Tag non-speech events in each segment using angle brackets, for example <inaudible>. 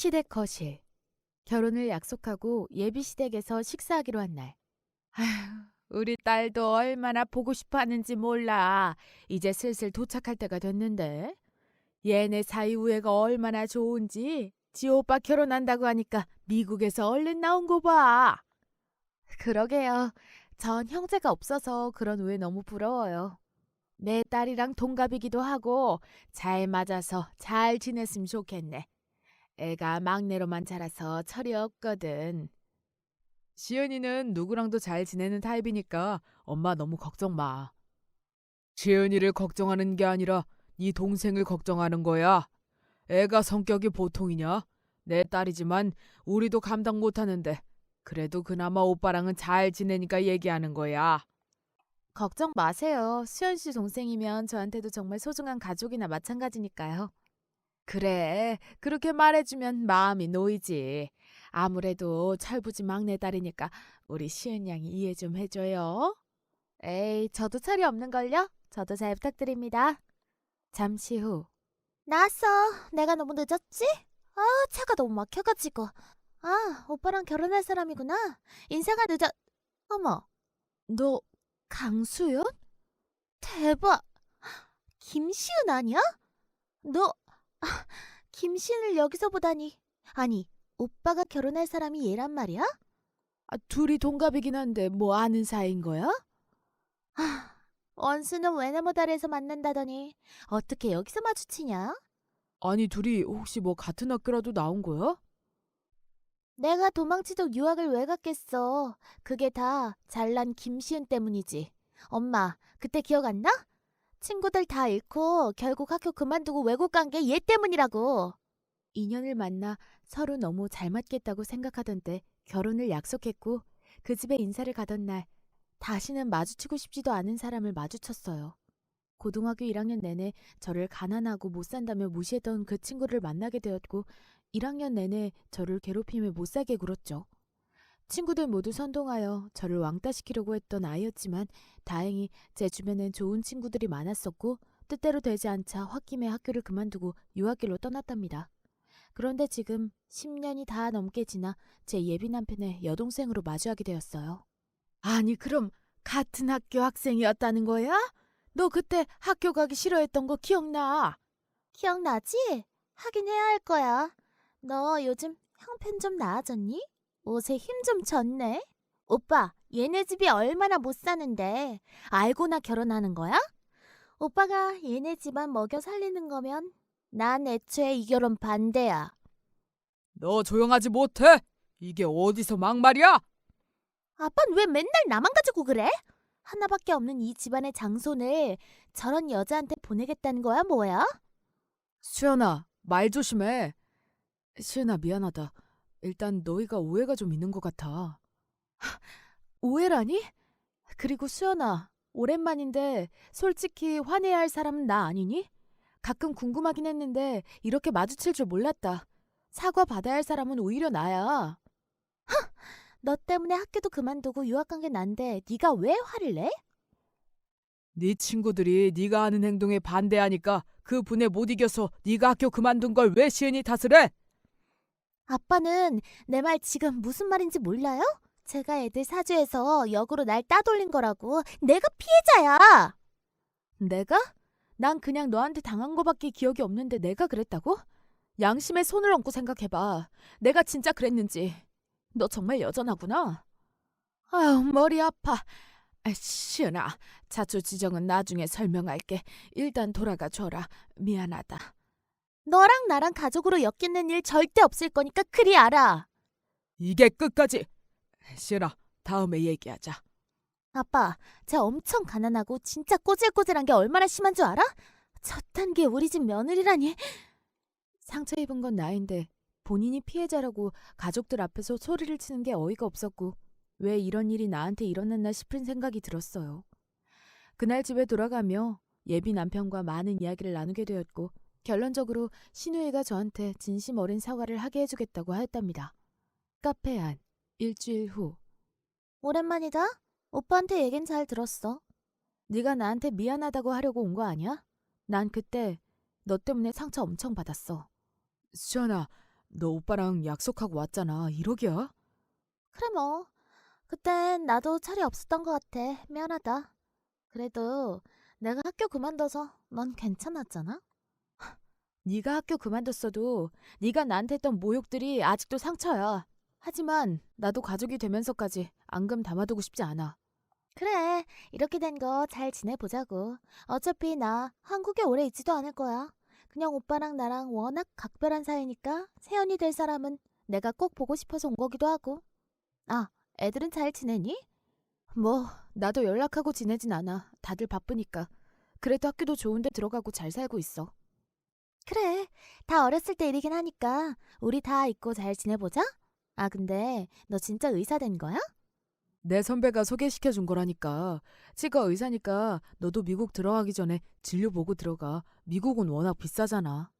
시댁 거실. 결혼을 약속하고 예비 시댁에서 식사하기로 한 날. 아휴, 우리 딸도 얼마나 보고 싶어 하는지 몰라. 이제 슬슬 도착할 때가 됐는데. 얘네 사이 우애가 얼마나 좋은지 지 오빠 결혼한다고 하니까 미국에서 얼른 나온 거 봐. 그러게요. 전 형제가 없어서 그런 우애 너무 부러워요. 내 딸이랑 동갑이기도 하고 잘 맞아서 잘 지냈으면 좋겠네. 애가 막내로만 자라서 철이 없거든. 시은이는 누구랑도 잘 지내는 타입이니까 엄마 너무 걱정 마. 시은이를 걱정하는 게 아니라 네 동생을 걱정하는 거야. 애가 성격이 보통이냐? 내 딸이지만 우리도 감당 못하는데 그래도 그나마 오빠랑은 잘 지내니까 얘기하는 거야. 걱정 마세요. 수연 씨 동생이면 저한테도 정말 소중한 가족이나 마찬가지니까요. 그래, 그렇게 말해주면 마음이 놓이지. 아무래도 철부지 막내딸이니까 우리 시은 양이 이해 좀 해줘요. 에이, 저도 철이 없는걸요? 저도 잘 부탁드립니다. 잠시 후. 나왔어. 내가 너무 늦었지? 아, 차가 너무 막혀가지고. 아, 오빠랑 결혼할 사람이구나. 인사가 늦어. 어머, 너 강수연? 대박. 김시은 아니야? 너, 아, <laughs> 김시은을 여기서 보다니. 아니, 오빠가 결혼할 사람이 얘란 말이야? 아, 둘이 동갑이긴 한데 뭐 아는 사이인 거야? 아, 원수는 외나무다리에서 만난다더니 어떻게 여기서 마주치냐? 아니, 둘이 혹시 뭐 같은 학교라도 나온 거야? 내가 도망치도록 유학을 왜 갔겠어. 그게 다 잘난 김시은 때문이지. 엄마, 그때 기억 안 나? 친구들 다 잃고 결국 학교 그만두고 외국 간 게 얘 때문이라고. 인연을 만나 서로 너무 잘 맞겠다고 생각하던 때 결혼을 약속했고 그 집에 인사를 가던 날 다시는 마주치고 싶지도 않은 사람을 마주쳤어요. 고등학교 1학년 내내 저를 가난하고 못 산다며 무시했던 그 친구를 만나게 되었고 1학년 내내 저를 괴롭히며 못 살게 굴었죠. 친구들 모두 선동하여 저를 왕따시키려고 했던 아이였지만 다행히 제 주변엔 좋은 친구들이 많았었고 뜻대로 되지 않자 홧김에 학교를 그만두고 유학길로 떠났답니다. 그런데 지금 10년이 다 넘게 지나 제 예비 남편의 여동생으로 마주하게 되었어요. 아니 그럼 같은 학교 학생이었다는 거야? 너 그때 학교 가기 싫어했던 거 기억나? 기억나지? 하긴 해야 할 거야. 너 요즘 형편 좀 나아졌니? 옷에 힘 좀 졌네. 오빠, 얘네 집이 얼마나 못 사는데 알고나 결혼하는 거야? 오빠가 얘네 집안 먹여 살리는 거면 난 애초에 이 결혼 반대야. 너 조용하지 못해? 이게 어디서 막말이야? 아빤 왜 맨날 나만 가지고 그래? 하나밖에 없는 이 집안의 장손을 저런 여자한테 보내겠다는 거야, 뭐야? 수연아, 말 조심해. 수연아, 미안하다. 일단 너희가 오해가 좀 있는 것 같아. 오해라니? 그리고 수연아, 오랜만인데 솔직히 화내야 할 사람은 나 아니니? 가끔 궁금하긴 했는데 이렇게 마주칠 줄 몰랐다. 사과 받아야 할 사람은 오히려 나야. 너 때문에 학교도 그만두고 유학 간 게 난데 네가 왜 화를 내? 네 친구들이 네가 하는 행동에 반대하니까 그 분에 못 이겨서 네가 학교 그만둔 걸 왜 시은이 탓을 해? 아빠는 내 말 지금 무슨 말인지 몰라요? 제가 애들 사주해서 역으로 날 따돌린 거라고. 내가 피해자야. 내가? 난 그냥 너한테 당한 거밖에 기억이 없는데 내가 그랬다고? 양심에 손을 얹고 생각해봐. 내가 진짜 그랬는지. 너 정말 여전하구나. 아유, 머리 아파. 아, 시은아, 자초 지정은 나중에 설명할게. 일단 돌아가 줘라. 미안하다. 너랑 나랑 가족으로 엮이는 일 절대 없을 거니까 그리 알아. 이게 끝까지. 시은아, 다음에 얘기하자. 아빠, 쟤 엄청 가난하고 진짜 꼬질꼬질한 게 얼마나 심한 줄 알아? 저딴 게 우리 집 며느리라니. 상처 입은 건 나인데 본인이 피해자라고 가족들 앞에서 소리를 치는 게 어이가 없었고 왜 이런 일이 나한테 일어났나 싶은 생각이 들었어요. 그날 집에 돌아가며 예비 남편과 많은 이야기를 나누게 되었고 결론적으로 신우이가 저한테 진심 어린 사과를 하게 해주겠다고 하였답니다. 카페 안 일주일 후 오랜만이다. 오빠한테 얘긴 잘 들었어. 네가 나한테 미안하다고 하려고 온 거 아니야? 난 그때 너 때문에 상처 엄청 받았어. 수연아, 너 오빠랑 약속하고 왔잖아. 이러기야? 그래 뭐. 그땐 나도 철이 없었던 것 같아. 미안하다. 그래도 내가 학교 그만둬서 넌 괜찮았잖아? 네가 학교 그만뒀어도 네가 나한테 했던 모욕들이 아직도 상처야. 하지만 나도 가족이 되면서까지 앙금 담아두고 싶지 않아. 그래. 이렇게 된 거 잘 지내보자고. 어차피 나 한국에 오래 있지도 않을 거야. 그냥 오빠랑 나랑 워낙 각별한 사이니까 세연이 될 사람은 내가 꼭 보고 싶어서 온 거기도 하고. 아, 애들은 잘 지내니? 뭐 나도 연락하고 지내진 않아. 다들 바쁘니까. 그래도 학교도 좋은데 들어가고 잘 살고 있어. 그래. 다 어렸을 때 일이긴 하니까 우리 다 있고 잘 지내보자. 아, 근데 너 진짜 의사 된 거야? 내 선배가 소개시켜 준 거라니까. 치과 의사니까 너도 미국 들어가기 전에 진료 보고 들어가. 미국은 워낙 비싸잖아.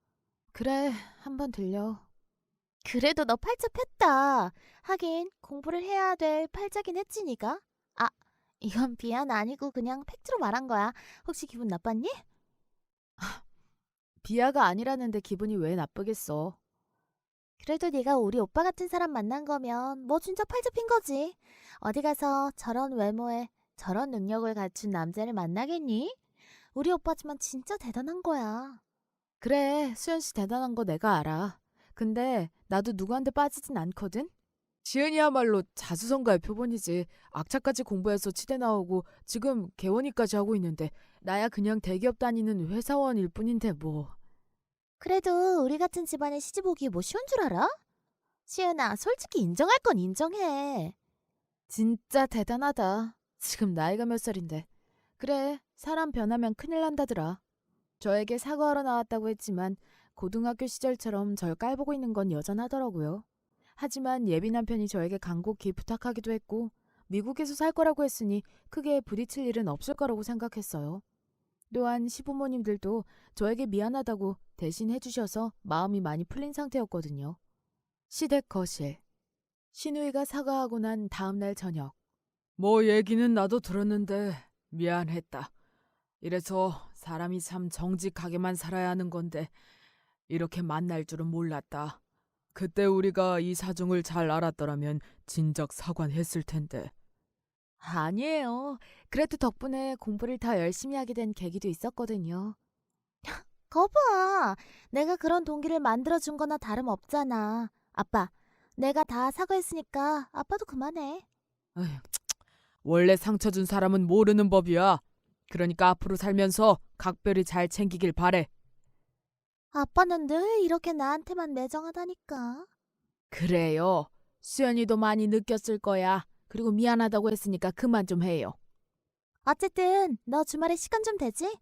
그래, 한번 들려. 그래도 너 팔자 폈다. 하긴 공부를 해야 될 팔자긴 했지 니가. 아, 이건 비한 아니고 그냥 팩트로 말한 거야. 혹시 기분 나빴니? 비하가 아니라는데 기분이 왜 나쁘겠어. 그래도 네가 우리 오빠 같은 사람 만난 거면 뭐 진짜 핀 거지. 어디 가서 저런 외모에 저런 능력을 갖춘 남자를 만나겠니? 우리 오빠지만 진짜 대단한 거야. 그래, 수연 씨 대단한 거 내가 알아. 근데 나도 누구한테 빠지진 않거든. 지은이야말로 자수성가의 표본이지. 악착같이 공부해서 치대 나오고 지금 개원이까지 하고 있는데 나야 그냥 대기업 다니는 회사원일 뿐인데 뭐. 그래도 우리 같은 집안에 시집 오기 뭐 쉬운 줄 알아? 시은아, 솔직히 인정할 건 인정해. 진짜 대단하다. 지금 나이가 몇 살인데. 그래, 사람 변하면 큰일 난다더라. 저에게 사과하러 나왔다고 했지만 고등학교 시절처럼 절 깔보고 있는 건 여전하더라고요. 하지만 예비 남편이 저에게 간곡히 부탁하기도 했고 미국에서 살 거라고 했으니 크게 부딪힐 일은 없을 거라고 생각했어요. 또한 시부모님들도 저에게 미안하다고 대신 해주셔서 마음이 많이 풀린 상태였거든요. 시댁 거실. 신우이가 사과하고 난 다음날 저녁. 뭐 얘기는 나도 들었는데 미안했다. 이래서 사람이 참 정직하게만 살아야 하는 건데 이렇게 만날 줄은 몰랐다. 그때 우리가 이 사정을 잘 알았더라면 진작 사과했을 텐데. 아니에요. 그래도 덕분에 공부를 더 열심히 하게 된 계기도 있었거든요. <laughs> 거봐. 내가 그런 동기를 만들어준 거나 다름없잖아. 아빠, 내가 다 사과했으니까 아빠도 그만해. 원래 상처 준 사람은 모르는 법이야. 그러니까 앞으로 살면서 각별히 잘 챙기길 바래. 아빠는 늘 이렇게 나한테만 매정하다니까. 그래요. 수연이도 많이 느꼈을 거야. 그리고 미안하다고 했으니까 그만 좀 해요. 어쨌든 너 주말에 시간 좀 되지?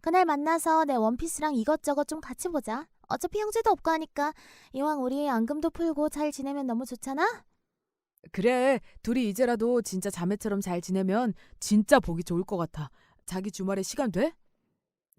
그날 만나서 내 원피스랑 이것저것 좀 같이 보자. 어차피 형제도 없고 하니까 이왕 우리 앙금도 풀고 잘 지내면 너무 좋잖아? 그래, 둘이 이제라도 진짜 자매처럼 잘 지내면 진짜 보기 좋을 것 같아. 자기 주말에 시간 돼?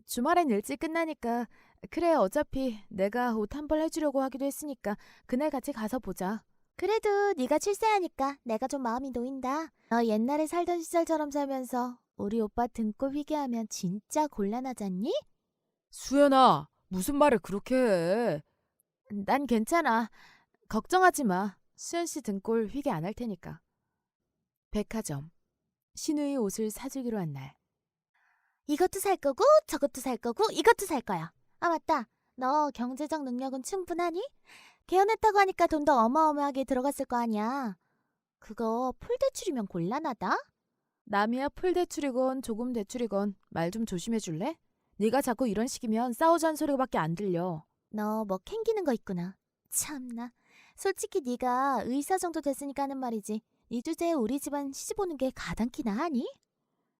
주말엔 일찍 끝나니까. 그래, 어차피 내가 옷 한 벌 해주려고 하기도 했으니까 그날 같이 가서 보자. 그래도 네가 출세하니까 내가 좀 마음이 놓인다. 너 옛날에 살던 시절처럼 살면서 우리 오빠 등골 휘게 하면 진짜 곤란하잖니? 수연아, 무슨 말을 그렇게 해? 난 괜찮아. 걱정하지 마. 수연 씨 등골 휘게 안 할 테니까. 백화점. 신우의 옷을 사주기로 한 날. 이것도 살 거고 저것도 살 거고 이것도 살 거야. 아 맞다. 너 경제적 능력은 충분하니? 개헌했다고 하니까 돈도 어마어마하게 들어갔을 거 아니야. 그거 풀 대출이면 곤란하다. 남이야 풀 대출이건 조금 대출이건 말 좀 조심해 줄래? 네가 자꾸 이런 식이면 싸우자는 소리밖에 안 들려. 너 뭐 캥기는 거 있구나. 참나. 솔직히 네가 의사 정도 됐으니까 하는 말이지. 네 주제에 우리 집안 시집 오는 게 가당키나 하니?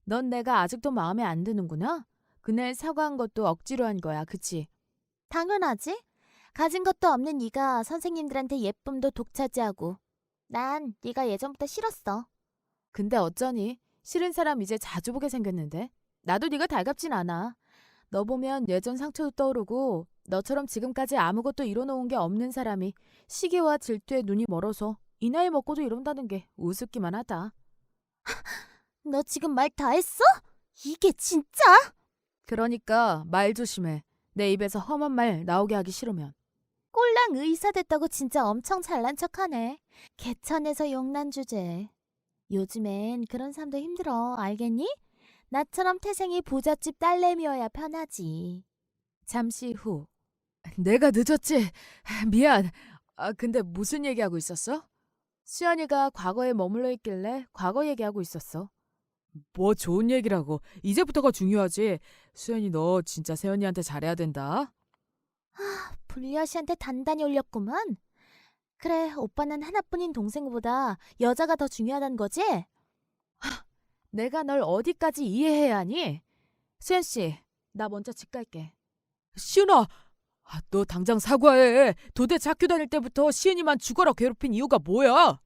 넌 내가 아직도 마음에 안 드는구나? 그날 사과한 것도 억지로 한 거야, 그치? 당연하지. 가진 것도 없는 네가 선생님들한테 예쁨도 독차지하고. 난 네가 예전부터 싫었어. 근데 어쩌니? 싫은 사람 이제 자주 보게 생겼는데? 나도 네가 달갑진 않아. 너 보면 예전 상처도 떠오르고 너처럼 지금까지 아무것도 이뤄놓은 게 없는 사람이 시기와 질투에 눈이 멀어서 이 나이 먹고도 이런다는 게 우습기만 하다. 너 지금 말 다 했어? 이게 진짜? 그러니까 말 조심해. 내 입에서 험한 말 나오게 하기 싫으면. 꼴랑 의사 됐다고 진짜 엄청 잘난 척하네. 개천에서 용난 주제. 요즘엔 그런 삶도 힘들어. 알겠니? 나처럼 태생이 부잣집 딸내미여야 편하지. 잠시 후. 내가 늦었지. <laughs> 미안. 아, 근데 무슨 얘기하고 있었어? 수연이가 과거에 머물러 있길래 과거 얘기하고 있었어. 뭐 좋은 얘기라고. 이제부터가 중요하지. 수연이 너 진짜 세연이한테 잘해야 된다. 불리아 씨한테 단단히 올렸구만. 그래, 오빠는 하나뿐인 동생보다 여자가 더 중요하다는 거지? 내가 널 어디까지 이해해야 하니? 수연 씨, 나 먼저 집 갈게. 시은아, 아, 너 당장 사과해. 도대체 학교 다닐 때부터 시은이만 죽어라 괴롭힌 이유가 뭐야?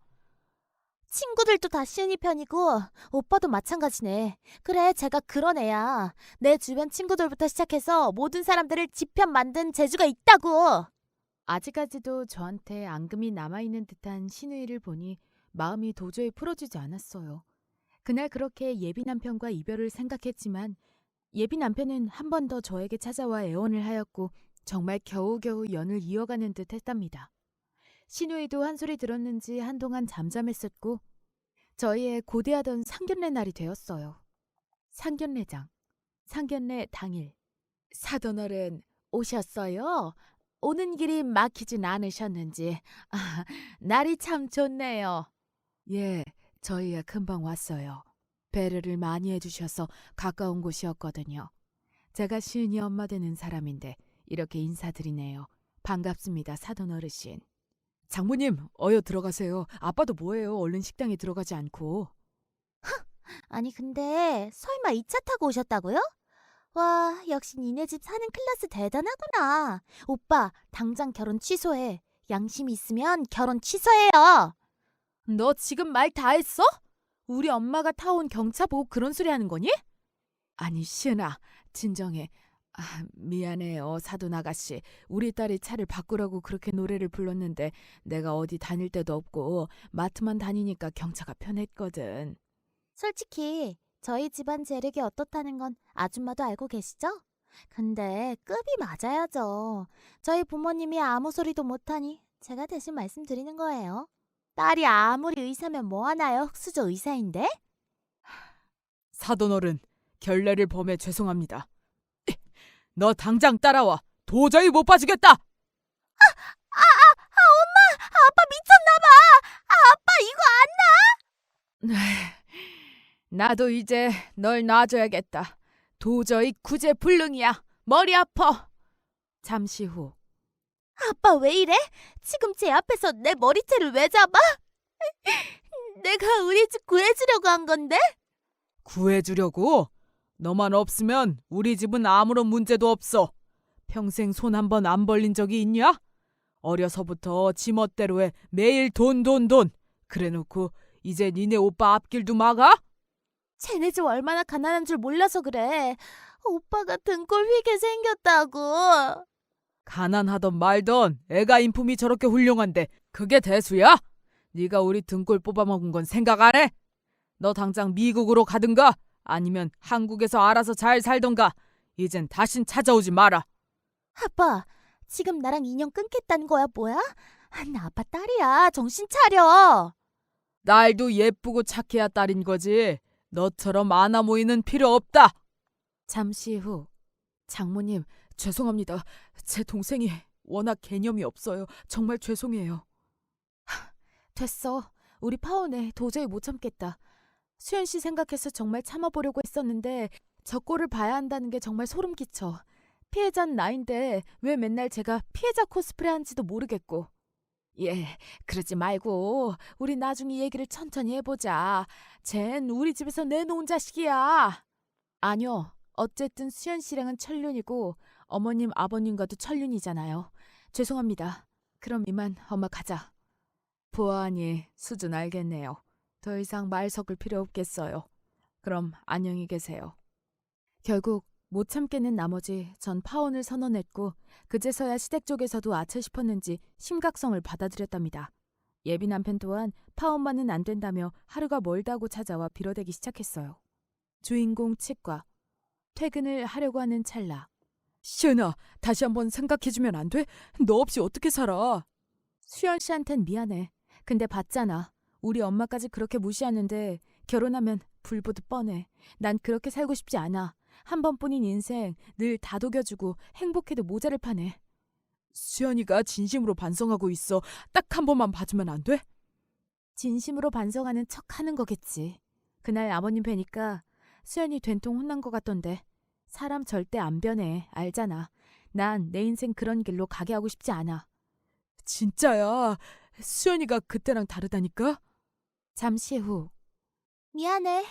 친구들도 다 시은이 편이고 오빠도 마찬가지네. 그래, 제가 그런 애야. 내 주변 친구들부터 시작해서 모든 사람들을 지편 만든 재주가 있다고. 아직까지도 저한테 앙금이 남아있는 듯한 신우이를 보니 마음이 도저히 풀어지지 않았어요. 그날 그렇게 예비 남편과 이별을 생각했지만 예비 남편은 한 번 더 저에게 찾아와 애원을 하였고 정말 겨우겨우 연을 이어가는 듯 했답니다. 신우이도 한 소리 들었는지 한동안 잠잠했었고 저희의 고대하던 상견례 날이 되었어요. 상견례장, 상견례 당일. 사돈어른 오셨어요? 오는 길이 막히진 않으셨는지. 아, 날이 참 좋네요. 예, 저희야 금방 왔어요. 배려를 많이 해주셔서 가까운 곳이었거든요. 제가 시은이 엄마 되는 사람인데 이렇게 인사드리네요. 반갑습니다, 사돈 어르신. 장모님, 어여 들어가세요. 아빠도 뭐해요? 얼른 식당에 들어가지 않고. <laughs> 아니, 근데 설마 이차 타고 오셨다고요? 와, 역시 니네 집 사는 클래스 대단하구나. 오빠, 당장 결혼 취소해. 양심 있으면 결혼 취소해요. 너 지금 말 다 했어? 우리 엄마가 타온 경차 보고 그런 소리 하는 거니? 아니, 시은아, 진정해. 아, 미안해요, 사돈 아가씨. 우리 딸이 차를 바꾸라고 그렇게 노래를 불렀는데 내가 어디 다닐 데도 없고 마트만 다니니까 경차가 편했거든. 솔직히 저희 집안 재력이 어떻다는 건 아줌마도 알고 계시죠? 근데 급이 맞아야죠. 저희 부모님이 아무 소리도 못하니 제가 대신 말씀드리는 거예요. 딸이 아무리 의사면 뭐하나요? 흑수저 의사인데? 사돈 어른, 결례를 범해 죄송합니다. 너 당장 따라와. 도저히 못 봐주겠다. 아빠 미쳤나봐! 아, 아빠 이거 나도 이제 널 놔줘야겠다. 도저히 구제불능이야. 머리 아파. 잠시 후 아빠 왜 이래? 지금 제 앞에서 내 머리채를 왜 잡아? <laughs> 내가 우리 집 구해주려고 한 건데? 구해주려고? 너만 없으면 우리 집은 아무런 문제도 없어. 평생 손 한 번 안 벌린 적이 있냐? 어려서부터 지멋대로 해 매일 돈 돈 돈. 그래놓고 이제 니네 오빠 앞길도 막아? 쟤네 집 얼마나 가난한 줄 몰라서 그래. 오빠가 등골 휘게 생겼다고. 가난하던 말던 애가 인품이 저렇게 훌륭한데 그게 대수야? 네가 우리 등골 뽑아먹은 건 생각 안 해? 너 당장 미국으로 가든가 아니면 한국에서 알아서 잘 살던가 이젠 다신 찾아오지 마라. 아빠, 지금 나랑 인연 끊겠다는 거야, 뭐야? 아, 나 아빠 딸이야. 정신 차려. 날도 예쁘고 착해야 딸인 거지. 너처럼 아나 모이는 필요 없다. 잠시 후 장모님 죄송합니다. 제 동생이 워낙 개념이 없어요. 정말 죄송해요. 하, 됐어. 우리 파혼해. 도저히 못 참겠다. 수현 씨 생각해서 정말 참아보려고 했었는데 저 꼴을 봐야 한다는 게 정말 소름 끼쳐. 피해자는 나인데 왜 맨날 제가 피해자 코스프레 한지도 모르겠고. 예, 그러지 말고 우리 나중에 얘기를 천천히 해보자. 쟨 우리 집에서 내놓은 자식이야. 아니요. 어쨌든 수현 씨랑은 천륜이고 어머님 아버님과도 천륜이잖아요. 죄송합니다. 그럼 이만 엄마 가자. 보아하니 수준 알겠네요. 더 이상 말 섞을 필요 없겠어요. 그럼 안녕히 계세요. 결국 못 참겠는 나머지 전 파혼을 선언했고 그제서야 시댁 쪽에서도 아차 싶었는지 심각성을 받아들였답니다. 예비 남편 또한 파혼만은 안 된다며 하루가 멀다고 찾아와 빌어대기 시작했어요. 주인공 치과 퇴근을 하려고 하는 찰나 시은아, 다시 한번 생각해주면 안 돼? 너 없이 어떻게 살아? 수연 씨한텐 미안해. 근데 봤잖아. 우리 엄마까지 그렇게 무시하는데 결혼하면 불보듯 뻔해. 난 그렇게 살고 싶지 않아. 한 번뿐인 인생 늘 다독여주고 행복해도 모자를 파네. 수연이가 진심으로 반성하고 있어. 딱 한 번만 봐주면 안 돼? 진심으로 반성하는 척 하는 거겠지. 그날 아버님 뵈니까 수연이 된통 혼난 것 같던데. 사람 절대 안 변해. 알잖아. 난 내 인생 그런 길로 가게 하고 싶지 않아. 진짜야. 수연이가 그때랑 다르다니까? 잠시 후. 미안해.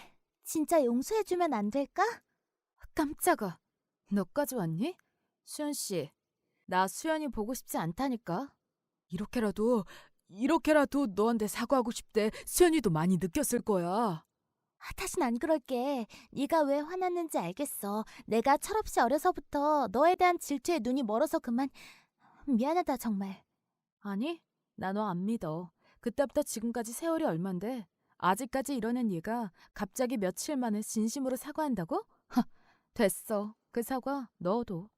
진짜 용서해주면 안 될까? 깜짝아. 너까지 왔니? 수연 씨. 나 수연이 보고 싶지 않다니까. 이렇게라도, 이렇게라도 너한테 사과하고 싶대. 수연이도 많이 느꼈을 거야. 아, 다신 안 그럴게. 네가 왜 화났는지 알겠어. 내가 철없이 어려서부터 너에 대한 질투에 눈이 멀어서 그만. 미안하다 정말. 아니, 나 너 안 믿어. 그때부터 지금까지 세월이 얼만데 아직까지 이러는 얘가 갑자기 며칠 만에 진심으로 사과한다고? 하, 됐어. 그 사과 넣어도.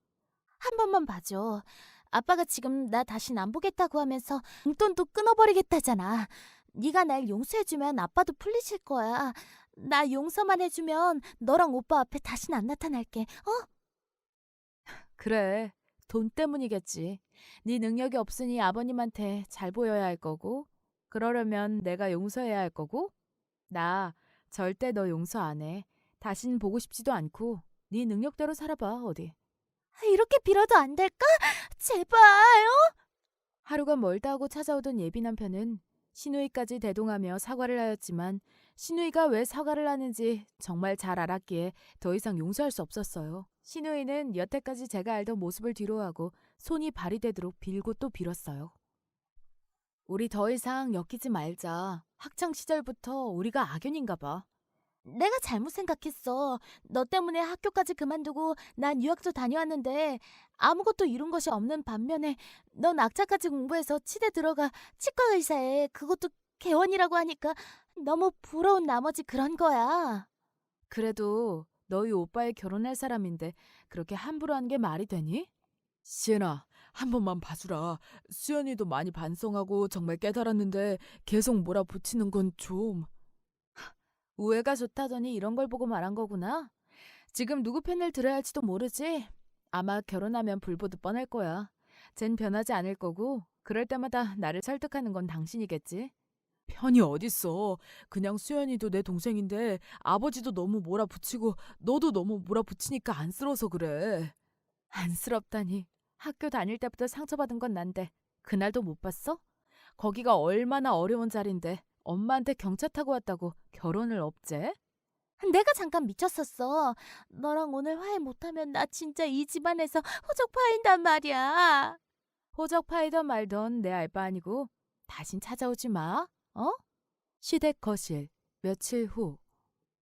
한 번만 봐줘. 아빠가 지금 나 다신 안 보겠다고 하면서 용돈도 끊어버리겠다잖아. 네가 날 용서해주면 아빠도 풀리실 거야. 나 용서만 해주면 너랑 오빠 앞에 다신 안 나타날게. 어? 그래. 돈 때문이겠지. 네 능력이 없으니 아버님한테 잘 보여야 할 거고 그러려면 내가 용서해야 할 거고 나 절대 너 용서 안 해. 다신 보고 싶지도 않고 네 능력대로 살아봐 어디. 이렇게 빌어도 안 될까? 제발. 어? 하루가 멀다 하고 찾아오던 예비 남편은 신우이까지 대동하며 사과를 하였지만 신우이가 왜 사과를 하는지 정말 잘 알았기에 더 이상 용서할 수 없었어요. 신우이는 여태까지 제가 알던 모습을 뒤로하고 손이 발이 되도록 빌고 또 빌었어요. 우리 더 이상 엮이지 말자. 학창 시절부터 우리가 악연인가 봐. 내가 잘못 생각했어. 너 때문에 학교까지 그만두고 난 유학도 다녀왔는데 아무것도 이룬 것이 없는 반면에 넌 악자까지 공부해서 치대 들어가 치과 의사에 그것도 개원이라고 하니까 너무 부러운 나머지 그런 거야. 그래도 너희 오빠의 결혼할 사람인데 그렇게 함부로 한 게 말이 되니? 시은아, 한 번만 봐주라. 수연이도 많이 반성하고 정말 깨달았는데 계속 몰아붙이는 건 좀... <laughs> 우애가 좋다더니 이런 걸 보고 말한 거구나. 지금 누구 편을 들어야 할지도 모르지. 아마 결혼하면 불보듯 뻔할 거야. 쟨 변하지 않을 거고 그럴 때마다 나를 설득하는 건 당신이겠지. 편이 어딨어. 그냥 수연이도 내 동생인데 아버지도 너무 몰아붙이고 너도 너무 몰아붙이니까 안쓰러워서 그래. 안쓰럽다니. 학교 다닐 때부터 상처받은 건 난데 그날도 못 봤어? 거기가 얼마나 어려운 자리인데 엄마한테 경차 타고 왔다고 결혼을 업제? 내가 잠깐 미쳤었어. 너랑 오늘 화해 못하면 나 진짜 이 집안에서 호적 파인단 말이야. 호적 파이던 말던 내 알바 아니고 다신 찾아오지 마. 어? 시댁 거실 며칠 후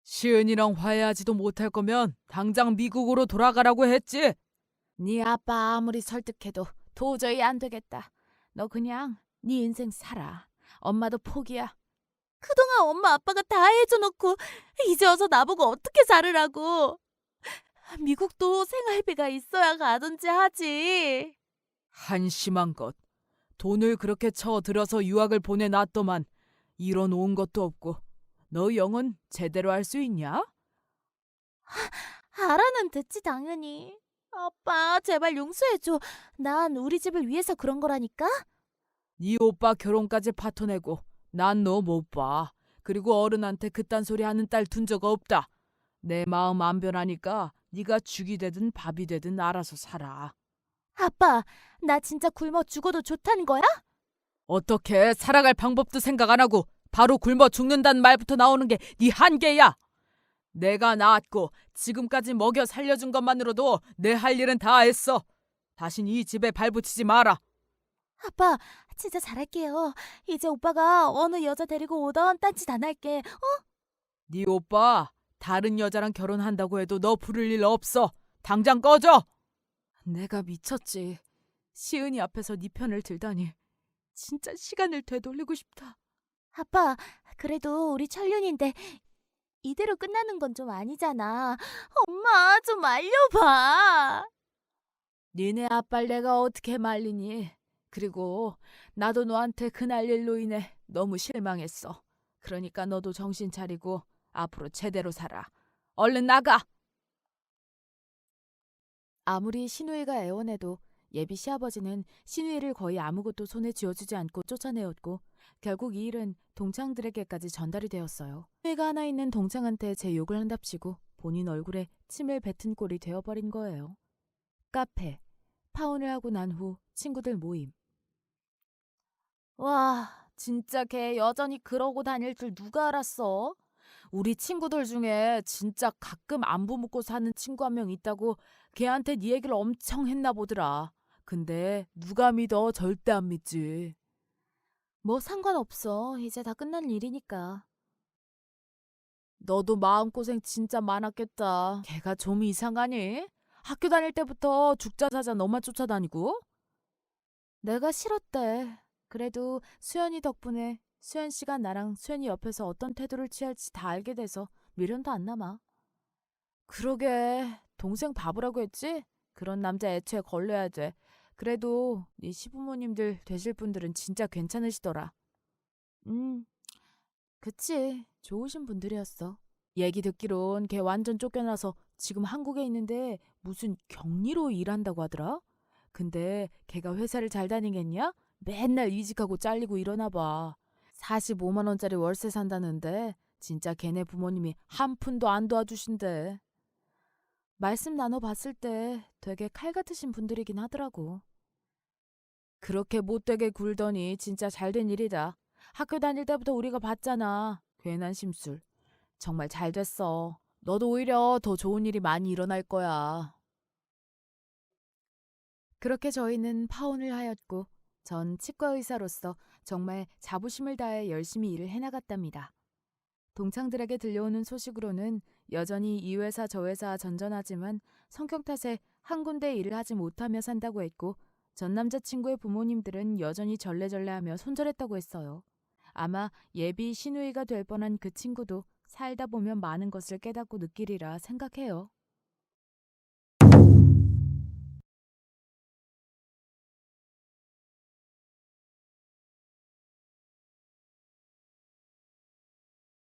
시은이랑 화해하지도 못할 거면 당장 미국으로 돌아가라고 했지. 네 아빠 아무리 설득해도 도저히 안 되겠다. 너 그냥 네 인생 살아. 엄마도 포기야. 그동안 엄마 아빠가 다 해줘놓고 이제 와서 나보고 어떻게 살으라고. 미국도 생활비가 있어야 가든지 하지. 한심한 것. 돈을 그렇게 쳐들어서 유학을 보내놨더만 이런 온 것도 없고 너 영어는 제대로 할 수 있냐? 알아는 듣지 당연히. 아빠 제발 용서해줘. 난 우리 집을 위해서 그런 거라니까. 네 오빠 결혼까지 파토내고 난 너 못 봐. 그리고 어른한테 그딴 소리 하는 딸 둔 적 없다. 내 마음 안 변하니까 네가 죽이 되든 밥이 되든 알아서 살아. 아빠 나 진짜 굶어 죽어도 좋다는 거야? 어떻게 살아갈 방법도 생각 안 하고 바로 굶어 죽는다는 말부터 나오는 게 네 한계야. 내가 낳았고 지금까지 먹여 살려준 것만으로도 내 할 일은 다 했어. 다신 이 집에 발붙이지 마라. 아빠 진짜 잘할게요. 이제 오빠가 어느 여자 데리고 오던 딴짓 안 할게. 어? 네 오빠 다른 여자랑 결혼한다고 해도 너 부를 일 없어. 당장 꺼져. 내가 미쳤지. 시은이 앞에서 네 편을 들다니. 진짜 시간을 되돌리고 싶다. 아빠 그래도 우리 철륜인데 이대로 끝나는 건 좀 아니잖아. 엄마 좀 알려봐. 니네 아빠를 내가 어떻게 말리니? 그리고 나도 너한테 그날 일로 인해 너무 실망했어. 그러니까 너도 정신 차리고 앞으로 제대로 살아. 얼른 나가. 아무리 신우이가 애원해도 예비 시아버지는 신우이를 거의 아무것도 손에 쥐어주지 않고 쫓아내었고 결국 이 일은 동창들에게까지 전달이 되었어요. 신우이가 하나 있는 동창한테 제 욕을 한답시고 본인 얼굴에 침을 뱉은 꼴이 되어버린 거예요. 카페, 파혼을 하고 난 후 친구들 모임. 와, 진짜 걔 여전히 그러고 다닐 줄 누가 알았어? 우리 친구들 중에 진짜 가끔 안부 묻고 사는 친구 한 명 있다고 걔한테 네 얘기를 엄청 했나 보더라. 근데 누가 믿어? 절대 안 믿지. 뭐 상관없어. 이제 다 끝난 일이니까. 너도 마음고생 진짜 많았겠다. 걔가 좀 이상하니? 학교 다닐 때부터 죽자사자 너만 쫓아다니고? 내가 싫었대. 그래도 수연이 덕분에 수연 씨가 나랑 수연이 옆에서 어떤 태도를 취할지 다 알게 돼서 미련도 안 남아. 그러게 동생 바보라고 했지? 그런 남자 애초에 걸려야 돼. 그래도 네 시부모님들 되실 분들은 진짜 괜찮으시더라. 음, 그치. 좋으신 분들이었어. 얘기 듣기론 걔 완전 쫓겨나서 지금 한국에 있는데 무슨 격리로 일한다고 하더라? 근데 걔가 회사를 잘 다니겠냐? 맨날 이직하고 잘리고 이러나 봐. 45만 원짜리 월세 산다는데 진짜 걔네 부모님이 한 푼도 안 도와주신대. 말씀 나눠봤을 때 되게 칼 같으신 분들이긴 하더라고. 그렇게 못되게 굴더니 진짜 잘 된 일이다. 학교 다닐 때부터 우리가 봤잖아. 괜한 심술. 정말 잘 됐어. 너도 오히려 더 좋은 일이 많이 일어날 거야. 그렇게 저희는 파혼을 하였고 전 치과 의사로서 정말 자부심을 다해 열심히 일을 해나갔답니다. 동창들에게 들려오는 소식으로는 여전히 이 회사 저 회사 전전하지만 성격 탓에 한 군데 일을 하지 못하며 산다고 했고 전 남자친구의 부모님들은 여전히 절레절레하며 손절했다고 했어요. 아마 예비 신우이가 될 뻔한 그 친구도 살다 보면 많은 것을 깨닫고 느끼리라 생각해요.